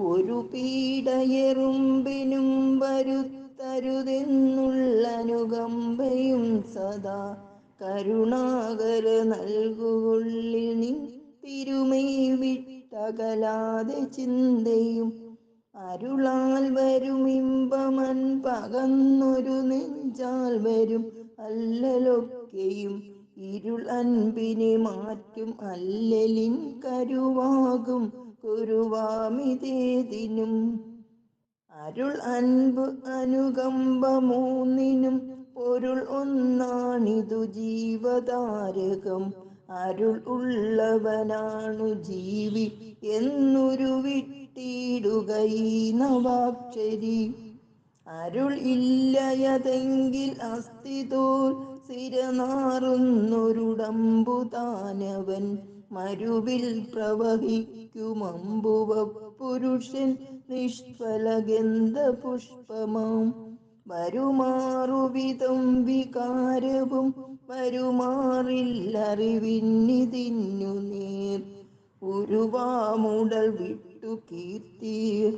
ഒരു പീഡയെറുമ്പിനും വരുത്തരുതെന്നുള്ളനുകമ്പയും സദാ കരുണാകര നൽകുകൊള്ളിൽ നിൻ തിരുമൈ വിട്ടകലാതെ ചിന്തയും അരുളാൽ വരും ഇമ്പമൻ പകന്നൊരു നെഞ്ചാൽ വരും അല്ലലൊക്കെയും ഇരുൾ അൻപിനെ മാറ്റും അല്ലലിൻ കരുവാകും കുരുവാമിതേതിനും അരുൾ അൻപ് അനുകമ്പ മൂന്നിനും പൊരുൾ ഒന്നാണിതു ജീവതാരകം. അരുൾ ഉള്ളവനാണു ജീവി എന്നൊരു വിട്ടിടുക ഈ നവാക്ഷരി. അരുൾ ഇല്ലയതെങ്കിൽ അസ്ഥിതോൽ സിരനാറുന്നൊരുടമ്പു താനവൻ മരുവിൽ പ്രവഹിക്കുമമ്പുവ പുരുഷൻ നിഷ്ഫലഗന്ധ പുഷ്പമാം വരുമാറുവിധം വികാരവും വരുമാറില്ലറിവിന്നിതിന്നു നേർ. ഉരുവാമുടൽ വിട്ടു കീർത്തിയ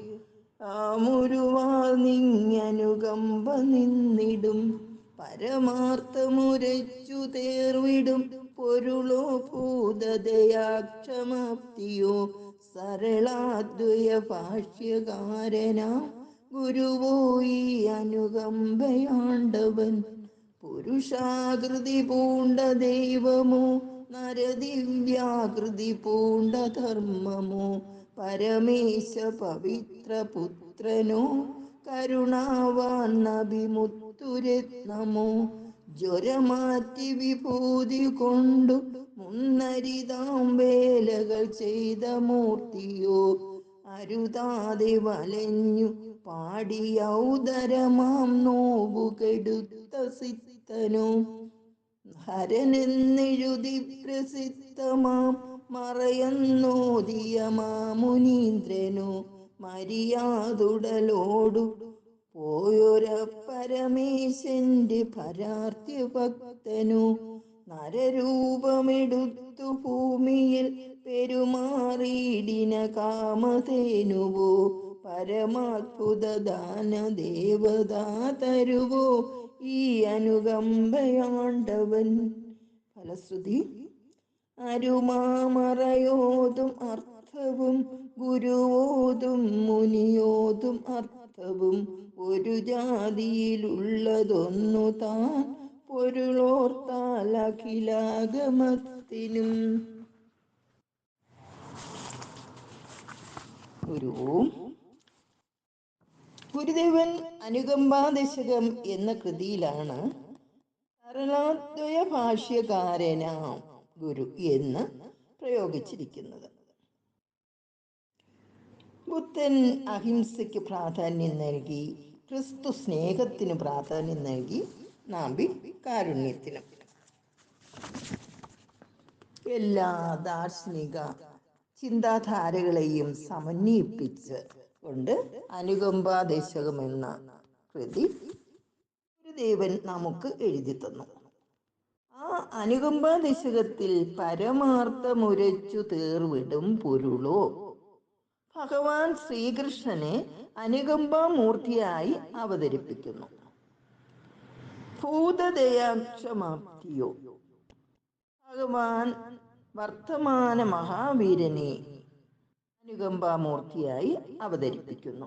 ആമുരുവാ നിങ്ങനുകമ്പ നിന്നിടും. പരമാർത്ഥമുരച്ചു തേർവിടും പൊരുളോ ഭൂതദയാക്ഷമാപ്തിയോ സരളാദ്വയ ഭാഷ്യകാരനാ ഗുരുവോ ഈ അനുകമ്പയാണ്ടവൻ. പുരുഷാകൃതി പൂണ്ട ദൈവമോ നരദിവ്യാകൃതി പൂണ്ട ധർമ്മമോ പരമേശ പവിത്ര പുത്രനോ കരുണാവാൻ നബിമുത്തുരത്നമോ ജ്വരമാറ്റി വിഭൂതി കൊണ്ടു മുന്നരിതാം വേലകൾ ചെയ്ത മൂർത്തിയോ അരുതാതെ വലഞ്ഞു പാടിയൗദരമാം നോവു നോവുകെടുത്ത സിത്തനോ ഹരനെന്നെഴുതി പ്രസിദ്ധമാം മറയന്നോദിയ മാമുനീന്ദ്രനോ മരിയാതുടലോടു പോയൊര പരമേശന്റെ പരാർത്ഥ്യ ഭക്തനു നരരൂപമെടുത്തു ഭൂമിയിൽ പെരുമാറിയിടിന കാമധേനുവോ? പരമാത്ഭുത ദാന ദേവതാ തരുവോ ഈ അനുകമ്പയാണ്ടവൻ. ഫലശ്രുതി അരുമാമറയോതും അർത്ഥവും ഗുരുവോതും മുനിയോതും അർത്ഥവും ഒരു ജാതിയിലുള്ളതൊന്നു താൻ പൊരുളോർത്താൽ അഖിലാഗമത്തിനും. ഗുരുവും ഗുരുദേവൻ അനുകമ്പാദശകം എന്ന കൃതിയിലാണ് സരളാദ്വയ ഭാഷ്യകാരനാം ഗുരു എന്ന് പ്രയോഗിച്ചിരിക്കുന്നത്. ബുദ്ധൻ അഹിംസയ്ക്ക് പ്രാധാന്യം നൽകി ക്രിസ്തു സ്നേഹത്തിന് പ്രാധാന്യം നൽകി നാമ്പി കാരുണ്യത്തിനും. എല്ലാ ദാർശനിക ചിന്താധാരകളെയും സമന്വയിപ്പിച്ച് കൊണ്ട് അനുകമ്പാദേശകം എന്ന കൃതി ഗുരുദേവൻ നമുക്ക് എഴുതി തന്നു. ആ അനുകമ്പാദേശകത്തിൽ പരമാർത്ഥമുരച്ചു തീർവിടും പൊരുളോ? ഭഗവാൻ ശ്രീകൃഷ്ണനെ അനുകമ്പാമൂർത്തിയായി അവതരിപ്പിക്കുന്നു. ഭൂതദയാക്ഷമാപ്തിയോ. ഭഗവാൻ വർത്തമാന മഹാവീരനെ അനുകമ്പാമൂർത്തിയായി അവതരിപ്പിക്കുന്നു.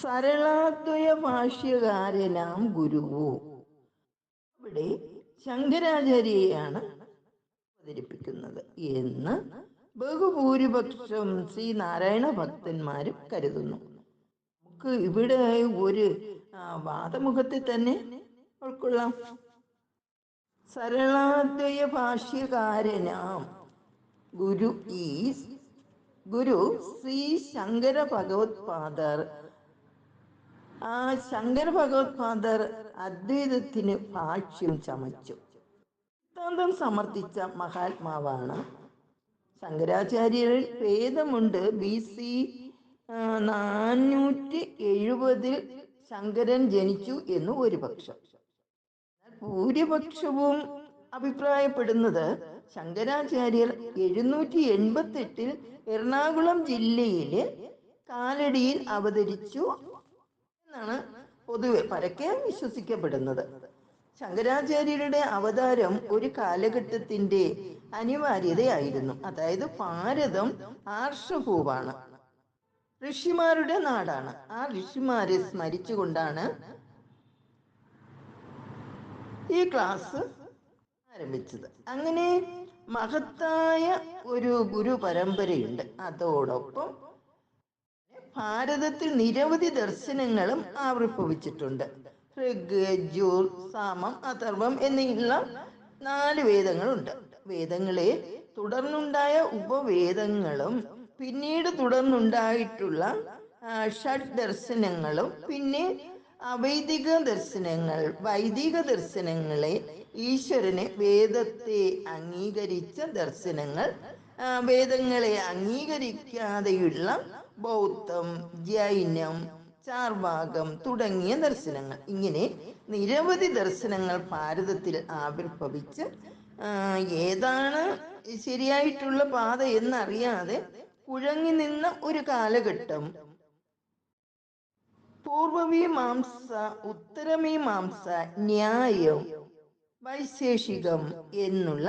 സരളാദ്വയ ഭാഷ്യകാരനാം ഗുരുവോ. ഇവിടെ ശങ്കരാചാര്യയാണ് അവതരിപ്പിക്കുന്നത് എന്ന് ബഹുഭൂരിപക്ഷം ശ്രീ നാരായണ ഭക്തന്മാരും കരുതുന്നു. നമുക്ക് ഇവിടെ ഒരു വാദമുഖത്തിൽ തന്നെ ഉൾക്കൊള്ളാം. സരളാദ്വയ ഭാഷ്യകാരനാം ഗുരു ഈസ് ഗുരു ശ്രീ ശങ്കര ഭഗവത്പാദർ ആ ശങ്കര ഭഗവത്പാദർ അദ്വൈതത്തിന് ഭാഷ്യം ചമച്ചു. സിദ്ധാന്തം സമർത്ഥിച്ച മഹാത്മാവാണ് ശങ്കരാചാര്യരിൽ ഭേദമുണ്ട് ബി സി നാനൂറ്റി എഴുപതിൽ ശങ്കരൻ ജനിച്ചു എന്ന് ഒരു പക്ഷം ഭൂരിപക്ഷവും അഭിപ്രായപ്പെടുന്നത് ശങ്കരാചാര്യർ എഴുന്നൂറ്റി എൺപത്തി എട്ടിൽ എറണാകുളം ജില്ലയിലെ കാലടിയിൽ അവതരിച്ചു എന്നാണ് പൊതുവെ പരക്കെ വിശ്വസിക്കപ്പെടുന്നത്. ശങ്കരാചാര്യരുടെ അവതാരം ഒരു കാലഘട്ടത്തിന്റെ അനിവാര്യതയായിരുന്നു. അതായത് ഭാരതം ആർഷഭൂവാണ്. ഋഷിമാരുടെ നാടാണ്. ആ ഋഷിമാരെ സ്മരിച്ചുകൊണ്ടാണ് ഈ ക്ലാസ് ആരംഭിച്ചത്. അങ്ങനെ മഹത്തായ ഒരു ഗുരു പരമ്പരയുണ്ട്. അതോടൊപ്പം ഭാരതത്തിൽ നിരവധി ദർശനങ്ങളും ആവിർഭവിച്ചിട്ടുണ്ട്. ഋഗ് സാമം അഥർവം എന്നിങ്ങനെയുള്ള നാല് വേദങ്ങളുണ്ട്. വേദങ്ങളെ തുടർന്നുണ്ടായ ഉപവേദങ്ങളും പിന്നീട് തുടർന്നുണ്ടായിട്ടുള്ള ഷഡ് ദർശനങ്ങളും പിന്നെ അവൈദിക ദർശനങ്ങൾ വൈദിക ദർശനങ്ങളെ ഈശ്വരനെ വേദത്തെ അംഗീകരിച്ച ദർശനങ്ങൾ വേദങ്ങളെ അംഗീകരിക്കാതെയുള്ള ബൗദ്ധം ജൈനം ചാർവാകം തുടങ്ങിയ ദർശനങ്ങൾ. ഇങ്ങനെ നിരവധി ദർശനങ്ങൾ ഭാരതത്തിൽ ആവിർഭവിച്ച് ഏതാണ് ശരിയായിട്ടുള്ള പാത എന്നറിയാതെ കുഴങ്ങി നിന്ന ഒരു കാലഘട്ടം. പൂർവമീമാംസ ഉത്തരമീമാംസ ന്യായം വൈശേഷികം എന്നുള്ള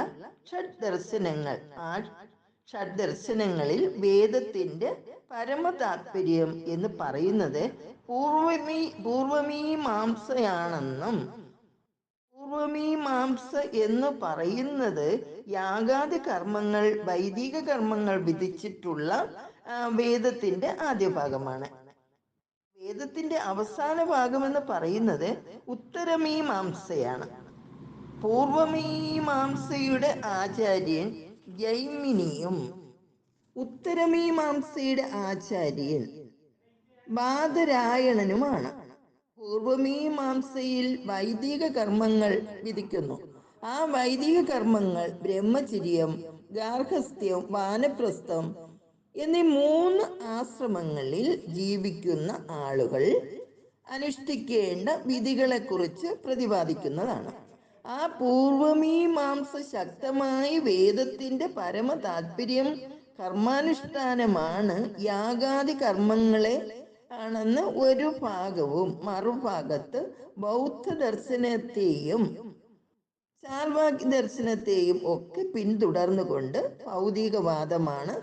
ഷഡ് ദർശനങ്ങൾ ആ ഷഡ്ദർശനങ്ങളിൽ വേദത്തിന്റെ പരമതാത്പര്യം എന്ന് പറയുന്നത് പൂർവമീ പൂർവമീമാംസയാണെന്നും പൂർവമീമാംസ എന്ന് പറയുന്നത് യാഗാദി കർമ്മങ്ങൾ വൈദിക കർമ്മങ്ങൾ വിധിച്ചിട്ടുള്ള വേദത്തിന്റെ ആദ്യ ഭാഗമാണ്. വേദത്തിന്റെ അവസാന ഭാഗമെന്ന് പറയുന്നത് ഉത്തരമീമാംസയാണ്. പൂർവമീമാംസയുടെ ആചാര്യൻ ജൈമിനിയും ഉത്തരമീമാംസയുടെ ആചാര്യൻ ബാദരായണനുമാണ് പൂർവമീമാംസയിൽ വൈദിക കർമ്മങ്ങൾ വിധിക്കുന്നു. ആ വൈദിക കർമ്മങ്ങൾ ബ്രഹ്മചര്യം ഗാർഹസ്ഥ്യം വാനപ്രസ്ഥം എന്നീ മൂന്ന് ആശ്രമങ്ങളിൽ ജീവിക്കുന്ന ആളുകൾ അനുഷ്ഠിക്കേണ്ട വിധികളെക്കുറിച്ച് പ്രതിപാദിക്കുന്നതാണ്. ആ പൂർവമീമാംസ ശക്തമായി വേദത്തിന്റെ പരമ താല്പര്യം കർമാനുഷ്ഠാനമാണ്. യാഗാദി കർമ്മങ്ങളെ ആണെന്ന് ഒരു ഭാഗവും മറുഭാഗത്ത് ബൗദ്ധ ദർശനത്തെയും ചാർവാകി ദർശനത്തെയും ഒക്കെ പിന്തുടർന്നുകൊണ്ട് ഭൗതികവാദമാണ്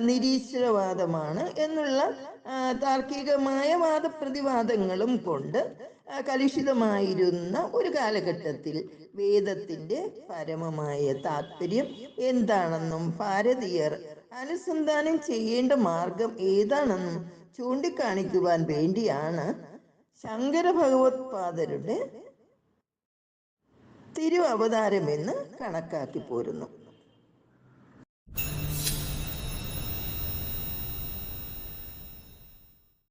നിരീശ്വരവാദമാണ് എന്നുള്ള താർക്കികമായ വാദപ്രതിവാദങ്ങളും കൊണ്ട് കലുഷിതമായിരുന്ന ഒരു കാലഘട്ടത്തിൽ വേദത്തിന്റെ പരമമായ താത്പര്യം എന്താണെന്നും ഭാരതീയർ അനുസന്ധാനം ചെയ്യേണ്ട മാർഗം ഏതാണെന്നും ചൂണ്ടിക്കാണിക്കുവാൻ വേണ്ടിയാണ് ശങ്കര ഭഗവത്പാദരുടെ തിരു അവതാരമെന്ന് കണക്കാക്കി പോരുന്നു.